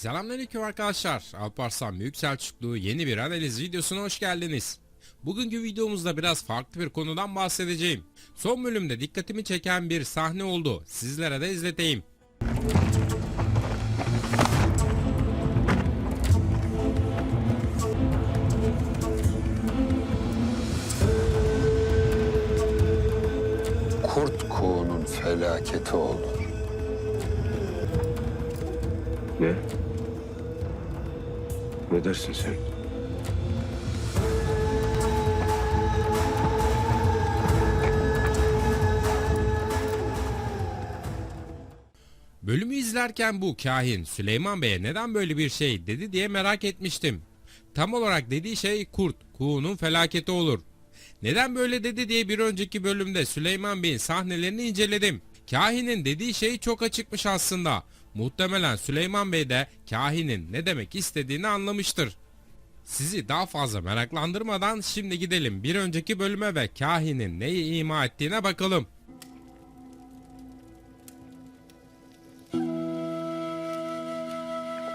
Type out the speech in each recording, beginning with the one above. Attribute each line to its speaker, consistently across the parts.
Speaker 1: Selamünaleyküm arkadaşlar. Alparslan Büyük Selçuklu yeni bir analiz videosuna hoş geldiniz. Bugünkü videomuzda biraz farklı bir konudan bahsedeceğim. Son bölümde dikkatimi çeken bir sahne oldu. Sizlere de izleteyim.
Speaker 2: Kurt kuğunun felaketi olur.
Speaker 3: Ne? Ne dersin sen?
Speaker 1: Bölümü izlerken bu kahin Süleyman Bey'e neden böyle bir şey dedi diye merak etmiştim. Tam olarak dediği şey kurt, kuğunun felaketi olur. Neden böyle dedi diye bir önceki bölümde Süleyman Bey'in sahnelerini inceledim. Kahinin dediği şey çok açıkmış aslında. Muhtemelen Süleyman Bey de kahinin ne demek istediğini anlamıştır. Sizi daha fazla meraklandırmadan şimdi gidelim bir önceki bölüme ve kahinin neyi ima ettiğine bakalım.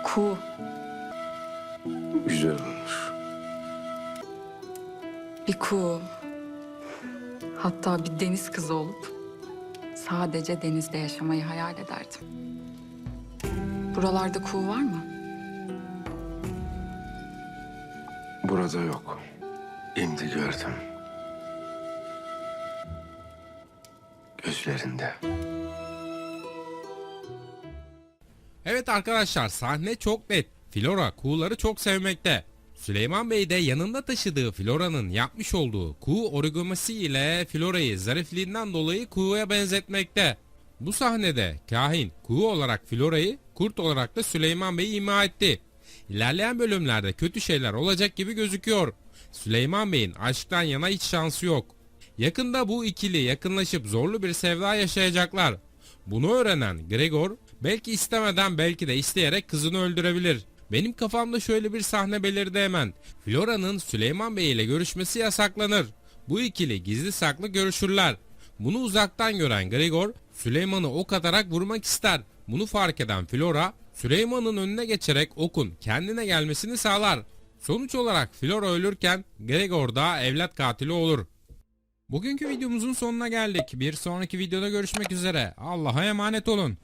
Speaker 4: Kuğu.
Speaker 3: Güzel olmuş.
Speaker 4: Bir kuğu. Hatta bir deniz kızı olup sadece denizde yaşamayı hayal ederdim. Buralarda kuğu var mı?
Speaker 3: Burada yok. Şimdi gördüm. Gözlerinde.
Speaker 1: Evet arkadaşlar sahne çok net. Flora kuğuları çok sevmekte. Süleyman Bey de yanında taşıdığı Flora'nın yapmış olduğu kuğu origamisi ile Flora'yı zarifliğinden dolayı kuğuya benzetmekte. Bu sahnede kahin kuğu olarak Flora'yı, kurt olarak da Süleyman Bey'i ima etti. İlerleyen bölümlerde kötü şeyler olacak gibi gözüküyor. Süleyman Bey'in aşktan yana hiç şansı yok. Yakında bu ikili yakınlaşıp zorlu bir sevda yaşayacaklar. Bunu öğrenen Gregor belki istemeden belki de isteyerek kızını öldürebilir. Benim kafamda şöyle bir sahne belirdi hemen. Flora'nın Süleyman Bey ile görüşmesi yasaklanır. Bu ikili gizli saklı görüşürler. Bunu uzaktan gören Gregor Süleyman'ı ok atarak vurmak ister. Bunu fark eden Flora Süleyman'ın önüne geçerek okun kendine gelmesini sağlar. Sonuç olarak Flora ölürken Gregor da evlat katili olur. Bugünkü videomuzun sonuna geldik. Bir sonraki videoda görüşmek üzere. Allah'a emanet olun.